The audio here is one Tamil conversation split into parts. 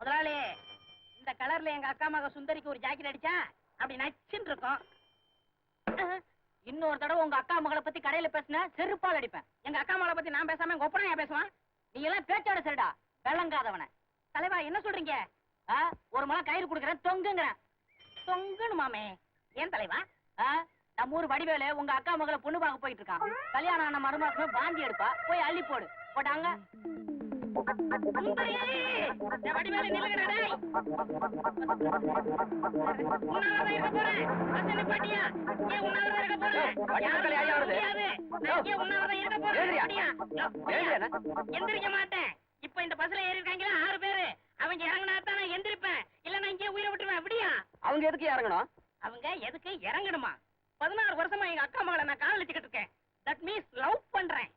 முதலாளி இந்த கலர்ல எங்க அக்கா மக சுந்தரிக்கு ஒரு ஜாக்கெட் அடிச்சா அப்படி நச்சுன்னு இருக்கும் இன்னொரு தடவை உங்க அக்கா மகளை பத்தி கடையில பேசினா செருப்பால் அடிப்பேன் எங்க அக்கா மகளை பத்தி நான் பேசாம எங்க ஒப்பனா பேசுவான் நீ எல்லாம் பேச்சோட சரிடா விளங்காதவன தலைவா என்ன சொல்றீங்க ஒரு மலை கயிறு கொடுக்குறேன் தொங்குங்கிறேன் தொங்குன்னு மாமே ஏன் தலைவா நம்ம ஊர் வடிவேலு உங்க அக்கா மகளை பொண்ணு பார்க்க போயிட்டு இருக்கான் கல்யாணம் ஆன மருமாசமே வாந்தி எடுப்பா போய் அள்ளி போடு போட்டாங்க எந்திரிக்க மாட்டேன். இப்ப இந்த பஸ்ல ஏறி இருக்காங்களா ஆறு பேரு. அவங்க இறங்கினா தான் நான் எந்திரிப்பேன். இல்ல நான் இங்கே உயிரை விட்டுருவேன். அப்படியா? அவங்க எதுக்கு இறங்கணும்? அவங்க எதுக்கு இறங்கணுமா? பதினாறு வருஷமா எங்க அக்கா மகளை நான் காதலிச்சுக்கிட்டு இருக்கேன். தட் மீன்ஸ் லவ் பண்றேன்.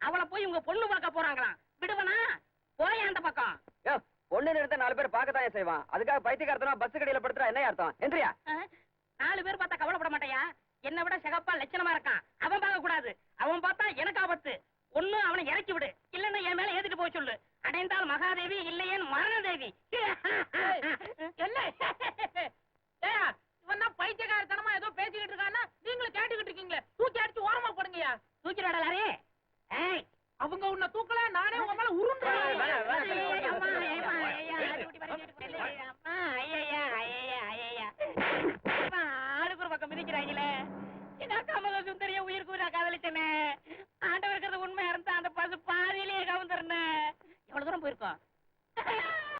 அவளை போய் உங்க பொண்ணு பார்க்க போறாங்களாம். விடுவனா? போய் அந்த பக்கம் யோ, பொண்ணு நிறுத்த நாலு பேர் பார்க்கத்தான் செய்வான். அதுக்காக பைத்தியக்காரத்தனா பஸ் கடையில படுத்துறா என்ன அர்த்தம்? எந்திரியா. நாலு பேர் பார்த்தா கவலைப்பட மாட்டாயா? என்னை விட சிகப்பா லட்சணமா இருக்கான். அவன் பார்க்க கூடாது. அவன் பார்த்தா எனக்கு ஆபத்து. ஒண்ணு அவனை இறக்கி விடு. இல்லன்னா என் மேல ஏத்திட்டு போக சொல்லு. அடைந்தால் மகாதேவி இல்லையேன் மரணதேவி. இவன் தான் பைத்தியக்காரத்தனமா ஏதோ பேசிக்கிட்டு இருக்கான்னா நீங்களும் கேட்டுக்கிட்டு இருக்கீங்களே. தூக்கி அடிச்சு ஓரமா போடுங்கய்யா. தூக்கிடாடா லாரே. ஏய் அவங்க உன்னை தூக்கல? ஆளுக்கு என்ன கமல சுந்தரிய உயிருக்கு நான் காதலிச்சேனே. ஆண்டவர் இருக்கிறது உண்மையா இருந்தா அந்த பசு பாதியிலேயே கவுந்துருனே. எவ்வளவு தூரம் போயிருக்கோம்